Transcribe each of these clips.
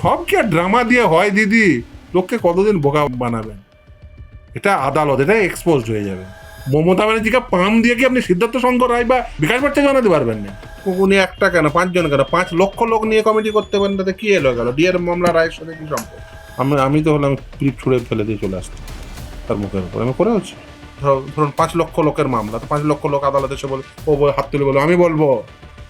সব কি আর ড্রামা দিয়ে হয়, দিদি? লোককে কতদিন বোকা বানাবেন? এটা আদালত, এটা এক্সপোজ হয়ে যাবে। মমতা ব্যানার্জিকে পাম দিয়ে কি আপনি সিদ্ধার্থ শঙ্কর রায় বা বিকাশ ভট্টাচার্য বানাতে পারবেন না? উনি একটা কেন? পাঁচজন কেন? পাঁচ লক্ষ লোক নিয়ে কমিটি করতে পারেন, তাতে কি এলো গেল? ডিএর মামলা রায়ের সাথে কি সম্পর্ক? আমি আমি তো হলাম পিঠ ছুঁড়ে ফেলে দিয়ে চলে আসতাম তার মুখের উপর। আমি করে হচ্ছে। ধরুন পাঁচ লক্ষ লোকের মামলা, তো পাঁচ লক্ষ লোক আদালতে এসে বলে, ও হাত তুলে বলো আমি বলব।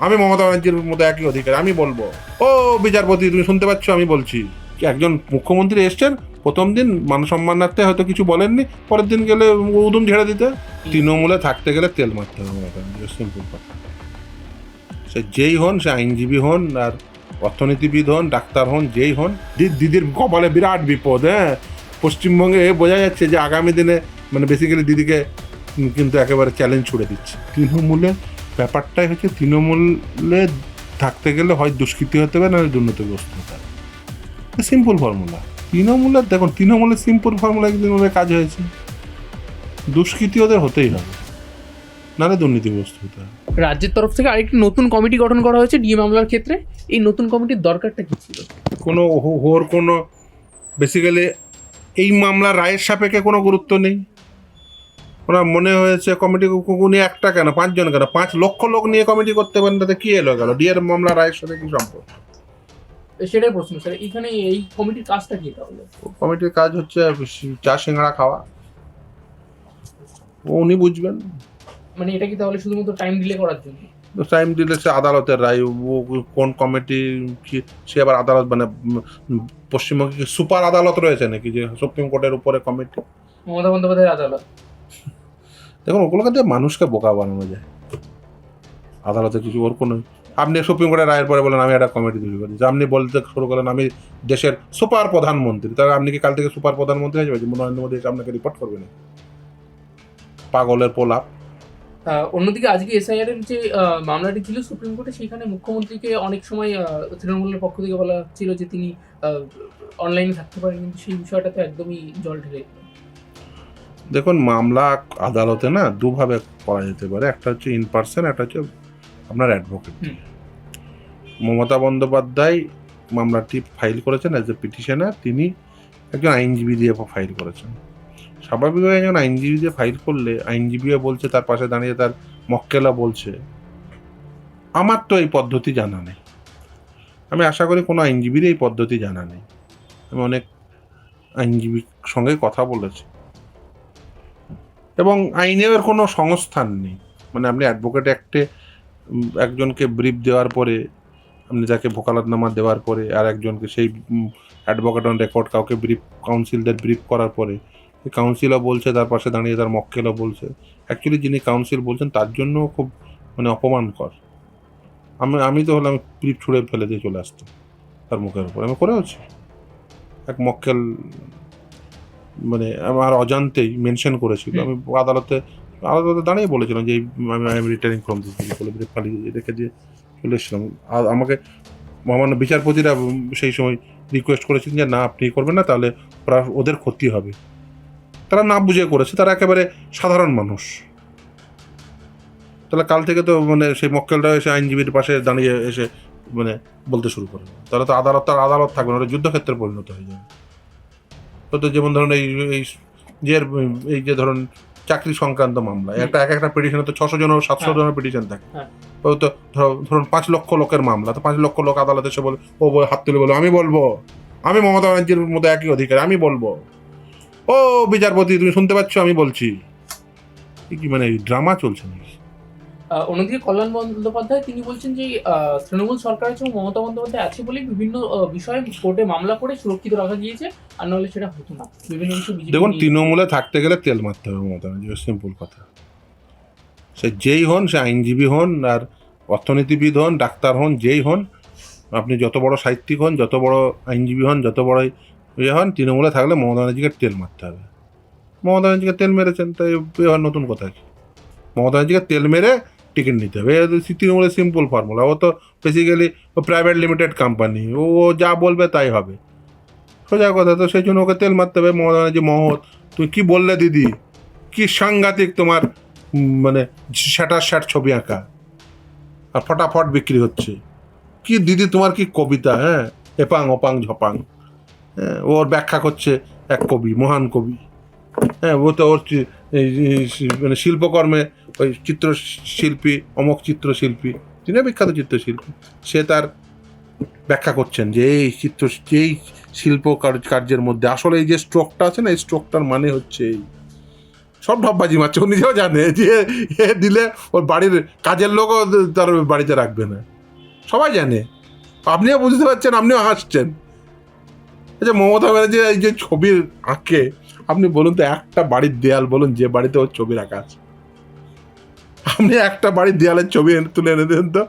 আমি মমতা ব্যানার্জির মতো একই অধিকার আমি বলব। ও বিচারপতি তুমি শুনতে পাচ্ছ আমি বলছি কি একজন মুখ্যমন্ত্রী এসছেন প্রথম দিন মান সম্মানার্থে হয়তো কিছু বলেননি পরের দিন গেলে উদুম ঝেড়ে দিতে। তৃণমূলে থাকতে গেলে তেল মারতে হবে মমতা ব্যানার্জি সিম্পল কথা। সে যেই হন সে আইনজীবী হন আর অর্থনীতিবিদ হন ডাক্তার হন যেই হন দিদির কপালে বিরাট বিপদ হ্যাঁ? পশ্চিমবঙ্গে বোঝা যাচ্ছে যে আগামী দিনে মানে বেসিক্যালি দিদিকে কিন্তু একেবারে চ্যালেঞ্জ ছুড়ে দিচ্ছে। তৃণমূলের ব্যাপারটাই হচ্ছে তৃণমূলে থাকতে গেলে হয় দুষ্কৃতি হতে পারে নাহলে দুর্নীতিগ্রস্ত হতে হবে। সিম্পল ফর্মুলা তৃণমূলের দেখুন তৃণমূলের সিম্পল ফর্মুলা একদিন ওদের কাজ হয়েছে। দুষ্কৃতি ওদের হতেই হবে। নাহলে দুর্নীতিগ্রস্ত হতে হবে। রাজ্যের তরফ থেকে আরেকটি নতুন কমিটি গঠন করা হয়েছে ডিএ মামলার ক্ষেত্রে। এই নতুন কমিটির দরকারটা কি ছিল? কোনো হো- ওর কোনো বেসিক্যালি এই মামলার রায়ের সাপেক্ষে কোনো গুরুত্ব নেই। ওনার মনে হয়েছে কমিটি উনি একটা কেন? পাঁচজন কেন? পাঁচ লক্ষ লোক নিয়ে কমিটি করতে পারেন তাতে কি এলো গেল? ডিএর মামলা রায়ের সাথে কি সম্পর্ক? সেটাই প্রশ্ন স্যার। এখানে এই কমিটির কাজটা কি তাহলে? কমিটির কাজ হচ্ছে চা সিঙ্গাড়া খাওয়া। উনি বুঝবেন। মানে এটা কি তাহলে শুধুমাত্র টাইম ডিলে করার জন্য? টাইম দিলে সে আদালতের রায় ও কোন কমিটি সে আবার আদালত মানে পশ্চিমবঙ্গে সুপার আদালত রয়েছে নাকি যে সুপ্রিম কোর্টের উপরে কমিটি মমতা বন্দ্যোপাধ্যায়ের আদালত। দেখুন ওগুলোকে দিয়ে মানুষকে বোকা বানানো যায়। আদালতে কিছু ওর কোনো আপনি সুপ্রিম কোর্টের রায়ের পরে বলেন, আমি একটা কমিটি তৈরি করি আপনি বলতে শুরু করলেন, আমি দেশের সুপার প্রধানমন্ত্রী। তাহলে আপনি কি কাল থেকে সুপার প্রধানমন্ত্রী হয়ে যাবে নরেন্দ্র মোদী আপনাকে রিপোর্ট করবে না পাগলের পোলাপ। অন্যদিকে আজকে এসআইআর এর যে মামলাটি ছিল সুপ্রিম কোর্টে, সেখানে মুখ্যমন্ত্রীকে অনেক সময় তৃণমূলের পক্ষ থেকে বলা ছিল যে তিনি অনলাইনে থাকতে পারেন, কিন্তু সেই বিষয়টা তো একদমই জল ঢেলে। দেখুন মামলা আদালতে না দুভাবে করা যেতে পারে। একটা হচ্ছে ইন পার্সন একটা হচ্ছে আপনার অ্যাডভোকেট মমতা বন্দ্যোপাধ্যায় মামলাটি ফাইল করেছেন অ্যাজ এ পিটিশনার তিনি একজন আইনজীবী দিয়ে ফাইল করেছেন। স্বাভাবিকভাবে একজন আইনজীবী দিয়ে ফাইল করলে আইনজীবীও বলছে তার পাশে দাঁড়িয়ে তার মক্কেলা বলছে। আমার তো এই পদ্ধতি জানা নেই। আমি আশা করি কোনো আইনজীবীর এই পদ্ধতি জানা নেই। আমি অনেক আইনজীবীর সঙ্গে কথা বলেছি। এবং আইনেও এর কোনো সংস্থান নেই। মানে আপনি অ্যাডভোকেট অ্যাক্টে একজনকে ব্রিফ দেওয়ার পরে, আপনি তাকে ভোকালাতনামা দেওয়ার পরে, আর একজনকে সেই অ্যাডভোকেট অন রেকর্ড কাউকে ব্রিফ কাউন্সিলদের ব্রিফ করার পরে কাউন্সিলও বলছে, তার পাশে দাঁড়িয়ে তার মক্কেলও বলছে। অ্যাকচুয়ালি যিনি কাউন্সিল বলছেন, তার জন্য খুব মানে অপমানকর। আমি আমি তো হলে আমি ব্রিফ ছুঁড়ে ফেলে দিয়ে চলে আসতাম, তার মুখের উপর। আমি করে হচ্ছে এক মক্কেল মানে আমার অজান্তেই মেনশন করেছিল। আমি আদালতে আদালতে দাঁড়িয়ে বলেছিলাম যে আমি রিটার্নিং ফ্রম দিস বলে পালিয়ে রেখে দিয়ে চলে এসেছিলাম। আর আমাকে মহামান্য বিচারপতিরা সেই সময় রিকোয়েস্ট করেছিলেন যে না আপনি করবেন না তাহলে ওরা ওদের ক্ষতি হবে। তারা না বুঝে করেছে। তারা একেবারে সাধারণ মানুষ। তাহলে কাল থেকে তো মানে সেই মক্কেলরা এসে আইনজীবীর পাশে দাঁড়িয়ে এসে মানে বলতে শুরু করবে তাহলে তো আদালত তার আদালত থাকবে না ওটা যুদ্ধক্ষেত্রে পরিণত হয়ে যাবে। তো যেমন ধরুন এই এই যে এই যে ধরুন চাকরি সংক্রান্ত মামলা একটা এক একটা পিটিশনে তো ছশো জন সাতশো হ্যাঁ। জনের পিটিশন থাকে। হ্যাঁ। তো ধরো- ধরুন পাঁচ লক্ষ লোকের মামলা তো পাঁচ লক্ষ লোক আদালতে এসে বলে ও হাত তুলে বলো আমি বলব। আমি মমতা ব্যানার্জির মতো একই অধিকার আমি বলব। ও বিচারপতি তুমি শুনতে পাচ্ছ আমি বলছি। কি মানে ড্রামা চলছে নাকি? আহ, অন্যদিকে কল্যাণ বন্দ্যোপাধ্যায় তিনি বলছেন যে তৃণমূল সরকারের সঙ্গে মমতা বন্দ্যোপাধ্যায় আছে বলেই বিভিন্ন বিষয়ে কোর্টে মামলা করে সুরক্ষিত রাখা গিয়েছে আর নাহলে সেটা হতো না। বিভিন্ন কিছু দেখুন তৃণমূলে থাকতে গেলে তেল মারতে হবে মমতা ব্যানার্জি সিম্পল কথা। সে যেই হন সে আইনজীবী হন আর অর্থনীতিবিদ হন ডাক্তার হন যেই হন আপনি যত বড় সাহিত্যিক হন যত বড় আইনজীবী হন যত বড় ইয়ে হন তৃণমূলে থাকলে মমতা ব্যানার্জিকে তেল মারতে হবে। মমতা ব্যানার্জিকে তেল মেরেছেন তাই নতুন কথা কি? মমতা ব্যানার্জিকে তেল মেরে টিকিট নিতে হবে। তৃণমূলের সিম্পল ফর্মুলা ও তো বেসিক্যালি ও প্রাইভেট লিমিটেড কোম্পানি ও যা বলবে তাই হবে। সোজা কথা তো সেই জন্য ওকে তেল মারতে হবে। মমতা ব্যানার্জি মহৎ তুমি কী বললে দিদি? কি সাংঘাতিক তোমার মানে শ্যাটার শ্যাট ছবি আঁকা। আর ফটাফট বিক্রি হচ্ছে। কি দিদি তোমার কি কবিতা হ্যাঁ? এপাং ওপাং ঝপাং। হ্যাঁ, ওর ব্যাখ্যা করছে এক কবি মহান কবি। হ্যাঁ ও তো ওর মানে শিল্পকর্মে ওই চিত্রশিল্পী অমক চিত্রশিল্পী তিনি বিখ্যাত চিত্রশিল্পী, সে তার ব্যাখ্যা করছেন যে এই চিত্র এই শিল্প কার- কার্যের মধ্যে আসলে এই যে স্ট্রোকটা আছে না, এই স্ট্রোকটার মানে হচ্ছে এই। সব ঢপবাজি মারছে, ও নিজেও জানে যে এ দিলে ওর বাড়ির কাজের লোকও তার বাড়িতে রাখবে না। সবাই জানে। আপনিও বুঝতে পারছেন, আপনিও হাসছেন। আচ্ছা মমতা ব্যানার্জি এই যে ছবির আঁকে, আপনি বলুন তো একটা বাড়ির দেয়াল বলুন, যে বাড়িতে ওর ছবি রাখা আছে। আপনি একটা বাড়ির দেয়ালের ছবি তুলে এনে দেন তো।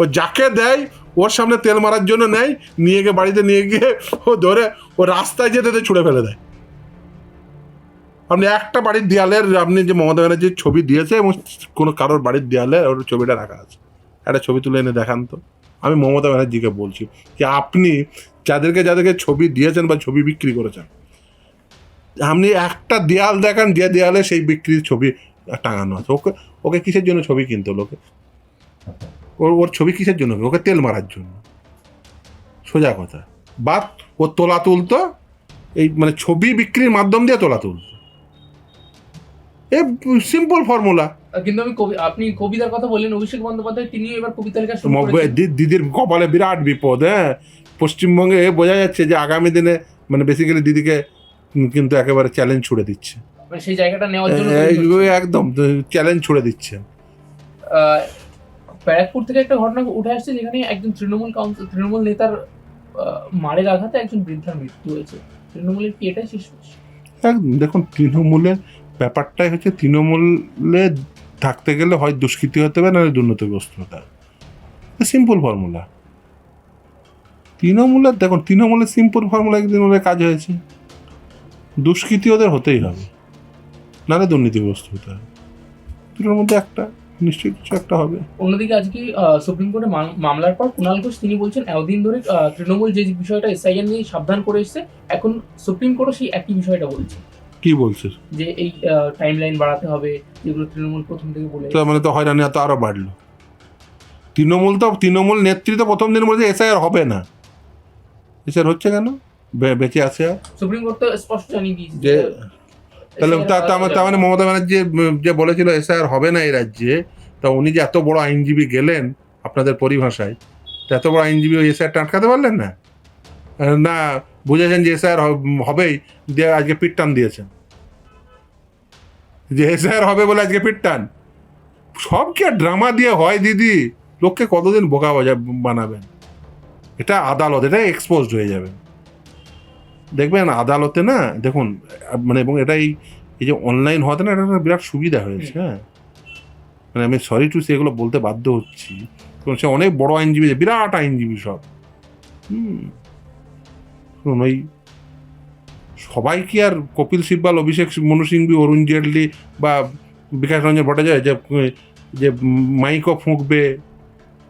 ও যাকে দেয়, ওর সামনে তেল মারার জন্য নেয়, নিয়ে গিয়ে বাড়িতে নিয়ে গিয়ে ও ধরে ও রাস্তায় যেতে ছুঁড়ে ফেলে দেয়। আপনি একটা বাড়ির দেয়ালের, আপনি যে মমতা ব্যানার্জির ছবি দিয়েছে এবং কোনো কারোর বাড়ির দেয়ালে ওর ছবিটা রাখা আছে। একটা ছবি তুলে এনে দেখান তো। আমি মমতা ব্যানার্জিকে বলছি যে আপনি যাদেরকে যাদেরকে ছবি দিয়েছেন বা ছবি বিক্রি করেছেন, আপনি একটা দেয়াল দেখান যে দেয়ালে সেই বিক্রির ছবি টাঙানো আছে। ওকে ওকে কিসের জন্য ছবি কিনতো লোকে ওর ওর ছবি কিসের জন্য? ওকে তেল মারার জন্য। সোজা কথা। বা ও তোলা তুলতো এই মানে ছবি বিক্রির মাধ্যম দিয়ে তোলা তুলতো। এ সিম্পল ফর্মুলা কিন্তু আমি কবি আপনি কবিতার কথা বললেন অভিষেক বন্দ্যোপাধ্যায় তিনিও এবার কবিতা লেখা দিদির কপালে বিরাট বিপদ হ্যাঁ? পশ্চিমবঙ্গে বোঝা যাচ্ছে যে আগামী দিনে মানে বেসিক্যালি দিদিকে কিন্তু একেবারে চ্যালেঞ্জ ছুড়ে দিচ্ছে। মানে সেই জায়গাটা নেওয়ার জন্য হচ্ছে। একদম চ্যালেঞ্জ ছুড়ে দিচ্ছে। ব্যারাকপুর থেকে একটা ঘটনা উঠে আসছে যেখানে একজন তৃণমূল কাউন্সিল তৃণমূল নেতার মারের আঘাতে একজন বৃদ্ধার মৃত্যু হয়েছে। তৃণমূলের কি এটাই শেষ একদম দেখুন তৃণমূলের ব্যাপারটাই হচ্ছে তৃণমূলে থাকতে গেলে হয় দুষ্কৃতি হতে হবে না দুর্নীতিগ্রস্ত হতে হবে সিম্পল ফর্মুলা তৃণমূলের দেখুন তৃণমূলের সিম্পল ফর্মুলা একদিন ওদের কাজ হয়েছে। দুষ্কৃতি ওদের হতেই হবে। নাহলে দুর্নীতিগ্রস্ত হতে হবে দুটোর মধ্যে একটা নিশ্চয়ই কিছু একটা হবে। অন্যদিকে আজকে সুপ্রিম কোর্টে মামলার পর কুণাল ঘোষ তিনি বলছেন এতদিন ধরে তৃণমূল যে বিষয়টা এসআইএন নিয়ে সাবধান করে এসেছে এখন সুপ্রিম কোর্টও সেই একই বিষয়টা বলছে। কি বলছে? যে এই টাইম লাইন বাড়াতে হবে যেগুলো তৃণমূল প্রথম থেকে বলে তো মানে তো হয়রানি তো আরও বাড়লো। তৃণমূল তো তৃণমূল নেতৃত্ব প্রথম দিন বলছে এসআইআর হবে না। এসআইআর হচ্ছে কেন? বেঁচে আছে আর। সুপ্রিম কোর্ট তো স্পষ্ট জানিয়ে দিয়েছে যে তাহলে বাড়াতে তার মানে মমতা ব্যানার্জি যে বলেছিল এসআইআর হবে না এই রাজ্যে, তা উনি যে এত বড় আইনজীবী গেলেন আপনাদের পরিভাষায়, তা এত বড় আইনজীবী ওই এসআইআরটা আটকাতে পারলেন না? না, বুঝেছেন যে এসআইআর হবেই দিয়ে আজকে পিট টান দিয়েছেন। যে এসআইআর হবে বলে আজকে পিট টান। সব কি আর ড্রামা দিয়ে হয় দিদি? লোককে কতদিন বোকা বাজা- বানাবেন? এটা আদালত, এটা এক্সপোজড হয়ে যাবে। দেখবেন আদালতে না দেখুন মানে এবং এটাই এই যে অনলাইন হওয়াতে না এটা একটা বিরাট সুবিধা হয়েছে হ্যাঁ। মানে আমি সরি টু সে এগুলো বলতে বাধ্য হচ্ছি। কারণ সে অনেক বড় আইনজীবী বিরাট আইনজীবী সব। হুম। ওই সবাই কি আর কপিল সিব্বাল অভিষেক মনু সিংবি অরুণ জেটলি বা বিকাশ রঞ্জন ভট্টাচার্য যে যে মাইকও ফুঁকবে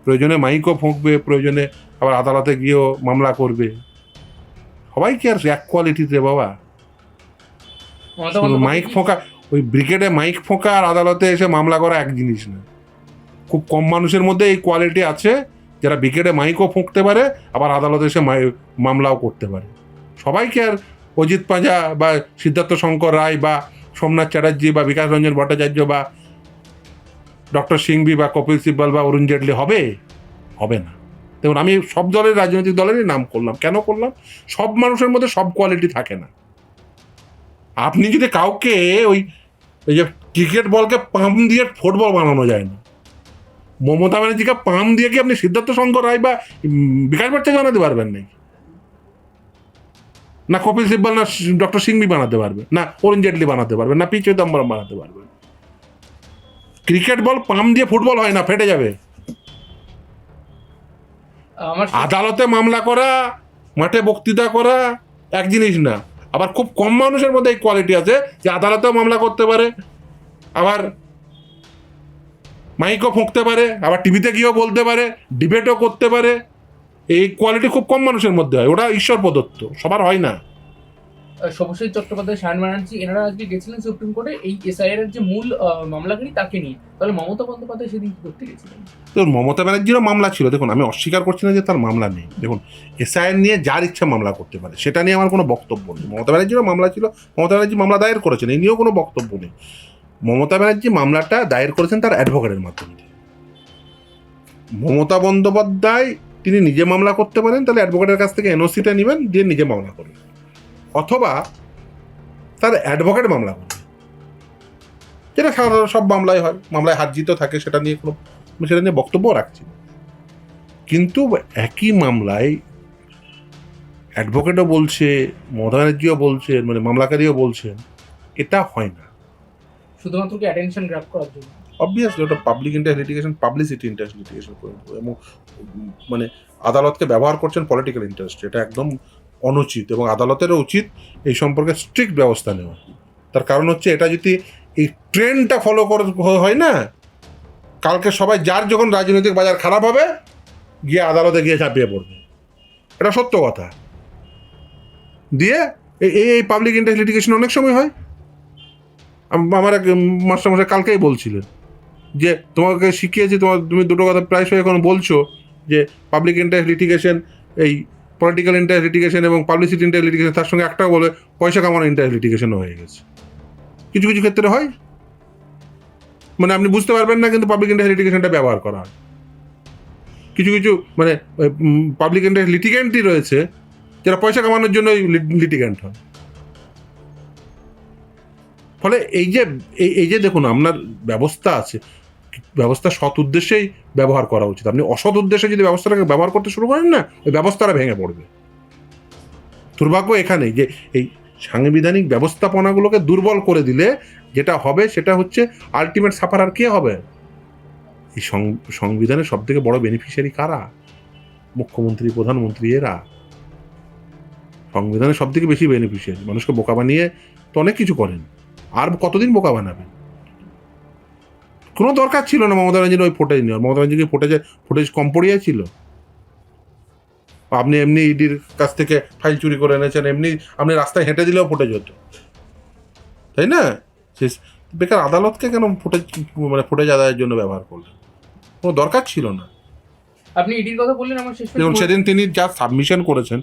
প্রয়োজনে মাইকও ফুঁকবে প্রয়োজনে আবার আদালতে গিয়েও মামলা করবে। সবাই কি আর এক কোয়ালিটিতে বাবা? মাইক ফোঁকা ওই ব্রিগেডে মাইক ফোঁকা আর আদালতে এসে মামলা করা এক জিনিস না। খুব কম মানুষের মধ্যে এই কোয়ালিটি আছে যারা ব্রিগেডে মাইকও ফুঁকতে পারে আবার আদালতে এসে মামলাও করতে পারে। সবাইকে আর অজিত পাঁজা বা সিদ্ধার্থ শঙ্কর রায় বা সোমনাথ চ্যাটার্জি বা বিকাশ রঞ্জন ভট্টাচার্য বা ডক্টর সিংভি বা কপিল সিব্বাল বা অরুণ জেটলি হবে? হবে না। দেখুন, আমি সব দলের রাজনৈতিক দলেরই নাম করলাম। কেন করলাম? সব মানুষের মধ্যে সব কোয়ালিটি থাকে না। আপনি যদি কাউকে ওই ওই যে ক্রিকেট বলকে পাম্প দিয়ে ফুটবল বানানো যায় না, মমতা ব্যানার্জিকে পাম্প দিয়ে কি আপনি সিদ্ধার্থ শঙ্কর রায় বা বিকাশ ভট্টাচার্য বানাতে পারবেন নাকি? না কপিল সিব্বাল, না ডক্টর সিংবি বানাতে পারবে না অরুণ জেটলি বানাতে পারবে না পি চিদম্বরম বানাতে পারবে ক্রিকেট বল পাম্প দিয়ে ফুটবল হয় না, ফেটে যাবে। আদালতে মামলা করা, মাঠে বক্তৃতা করা, এক জিনিস না। আবার খুব কম মানুষের মধ্যে এই কোয়ালিটি আছে যে আদালতেও মামলা করতে পারে, আবার মাইকও ফুঁকতে পারে, আবার টিভিতে গিয়েও বলতে পারে ডিবেটও করতে পারে। এই কোয়ালিটি খুব কম মানুষের মধ্যে হয়, ওটা ঈশ্বর প্রদত্ত, সবার হয় না। শুভশ্রী চট্টোপাধ্যায় সায়ন ব্যানার্জি, এনারা আজকে গেছিলেন সুপ্রিম কোর্টে এই এসআইআর যে মূল মামলাকারী তাকে নিয়ে। তাহলে মমতা বন্দ্যোপাধ্যায় সেদিন কি করতে গেছিলেন? তো মমতা ব্যানার্জিরও মামলা ছিল। দেখুন, আমি অস্বীকার করছি না যে তার মামলা নেই। দেখুন এসআইআর নিয়ে যার ইচ্ছা মামলা করতে পারে, সেটা নিয়ে আমার কোনো বক্তব্য নেই। মমতা ব্যানার্জিরও মামলা ছিল। মমতা ব্যানার্জি মামলা দায়ের করেছেন, এই নিয়েও কোনো বক্তব্য নেই। মমতা ব্যানার্জি মামলাটা দায়ের করেছেন তার অ্যাডভোকেটের মাধ্যমে। মমতা বন্দ্যোপাধ্যায়, তিনি নিজে মামলা করতে পারেন, তাহলে অ্যাডভোকেটের কাছ থেকে এনওসিটা নেবেন, দিয়ে নিজে মামলা করবেন। অথবা তার অ্যাডভোকেট মামলা করবে। যেটা সাধারণ সব মামলায় হয় মামলায় হার জিতও থাকে সেটা নিয়ে কোনো সেটা নিয়ে বক্তব্য রাখছি। কিন্তু একই মামলায় অ্যাডভোকেটও বলছে মমতা ব্যানার্জিও বলছেন মানে মামলাকারীও বলছেন এটা হয় না। শুধুমাত্র কি অ্যাটেনশন গ্র্যাপ করার জন্য? অবভিয়াসলি ওটা public interest litigation publicity interest litigation এবং মানে আদালতকে ব্যবহার করছেন পলিটিক্যাল ইন্টারেস্ট এটা একদম অনুচিত এবং আদালতেরও উচিত এই সম্পর্কে স্ট্রিক্ট ব্যবস্থা নেওয়া। তার কারণ হচ্ছে এটা যদি এই ট্রেন্ডটা ফলো করে হয় না, কালকে সবাই যার যখন রাজনৈতিক বাজার খারাপ হবে, গিয়ে আদালতে গিয়ে ঝাঁপিয়ে পড়বে। এটা সত্য কথা। দিয়ে এই, এই- এই পাবলিক ইন্টারেস্ট লিটিগেশন অনেক সময় হয়। আমার এক মাস্টারমশাই কালকেই বলছিলেন যে, তোমাকে শিখিয়েছি, তোমার, তুমি দুটো কথা প্রায়শই এখন বলছো যে পাবলিক ইন্টারেস্ট লিটিগেশন এই পলিটিক্যাল ইন্টারেস্ট লিটিগেশন এবং পাবলিসিটি ইন্টারেস্ট লিটিগেশন তার সঙ্গে একটাও বলে পয়সা কামানো ইন্টারেস্ট লিটিগেশনও হয়ে গেছে। কিছু কিছু ক্ষেত্রে হয়। মানে আপনি বুঝতে পারবেন না, কিন্তু পাবলিক ইন্টারেস্ট লিটিগেশনটা ব্যবহার করা হয়। কিছু কিছু মানে পাবলিক ইন্টারেস্ট লিটিগেন্টই রয়েছে, যারা পয়সা কামানোর জন্য লিটিগেন্ট হয়। ফলে এই যে, এই এই যে দেখুন, আপনার ব্যবস্থা আছে। ব্যবস্থা সৎ উদ্দেশ্যেই ব্যবহার করা উচিত। আপনি অসৎ উদ্দেশ্যে যদি ব্যবস্থাটাকে ব্যবহার করতে শুরু করেন না, ওই ব্যবস্থাটা ভেঙে পড়বে। দুর্ভাগ্য এখানেই যে এই সাংবিধানিক ব্যবস্থাপনাগুলোকে দুর্বল করে দিলে যেটা হবে সেটা হচ্ছে আলটিমেট সাফার আর কে হবে? এই সংবিধানের সব থেকে বড় বেনিফিশিয়ারি কারা? মুখ্যমন্ত্রী, প্রধানমন্ত্রী এরা। সংবিধানের সব থেকে বেশি বেনিফিশিয়ারি মানুষকে বোকা বানিয়ে তো অনেক কিছু করেন। আর কতদিন বোকা বানাবেন? কোনো দরকার ছিল না মমতা ব্যানার্জির ওই ফুটেজ নেওয়ার। মমতা ব্যানার্জিকে ফুটেজে ফুটেজ কম পড়িয়েছিল আপনি এমনি ইডির কাছ থেকে ফাইল চুরি করে এনেছেন এমনি আপনি রাস্তায় হেঁটে দিলেও ফুটেজ হতো। তাই না? শেষ। বেকার আদালতকে কেন ফুটেজ মানে ফুটেজ আদায়ের জন্য ব্যবহার করলেন? কোনো দরকার ছিল না। আপনি ইডির কথা বললেন আমার শেষ দেখুন সেদিন তিনি যা সাবমিশন করেছেন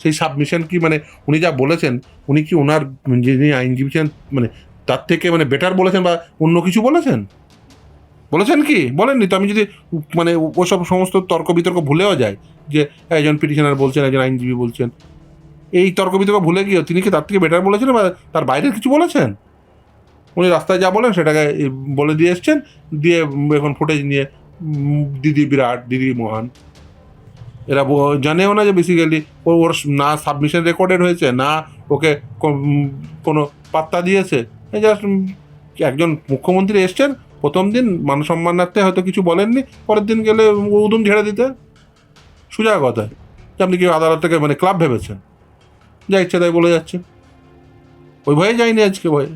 সেই সাবমিশন কি মানে উনি যা বলেছেন উনি কি ওনার যিনি আইনজীবী ছিলেন মানে তার থেকে মানে বেটার বলেছেন বা অন্য কিছু বলেছেন? বলেছেন কি? বলেননি তো আমি যদি মানে ওসব সমস্ত তর্ক বিতর্ক ভুলেও যায় যে একজন পিটিশনার বলছেন, একজন আইনজীবী বলছেন, এই তর্ক বিতর্ক ভুলে গিয়ে তিনি কি তার থেকে বেটার বলেছেন বা তার বাইরের কিছু বলেছেন? উনি রাস্তায় যা বলেন সেটাকে বলে দিয়ে এসছেন, দিয়ে এখন ফুটেজ নিয়ে দিদি বিরাট, দিদি মহান। এরা জানেও না যে বেসিক্যালি ওর না সাবমিশন রেকর্ডেড হয়েছে, না ওকে কোনো পাত্তা দিয়েছে। জাস্ট একজন মুখ্যমন্ত্রী এসছেন প্রথম দিন মান সম্মানার্থে হয়তো কিছু বলেননি, পরের দিন গেলে উদুম ঝেড়ে দিতে। সোজা কথা, যে আপনি কি আদালত থেকে মানে ক্লাব ভেবেছেন। যা ইচ্ছে তাই বলে যাচ্ছে। ওই ভয়ে যায়নি আজকে ভয়ে।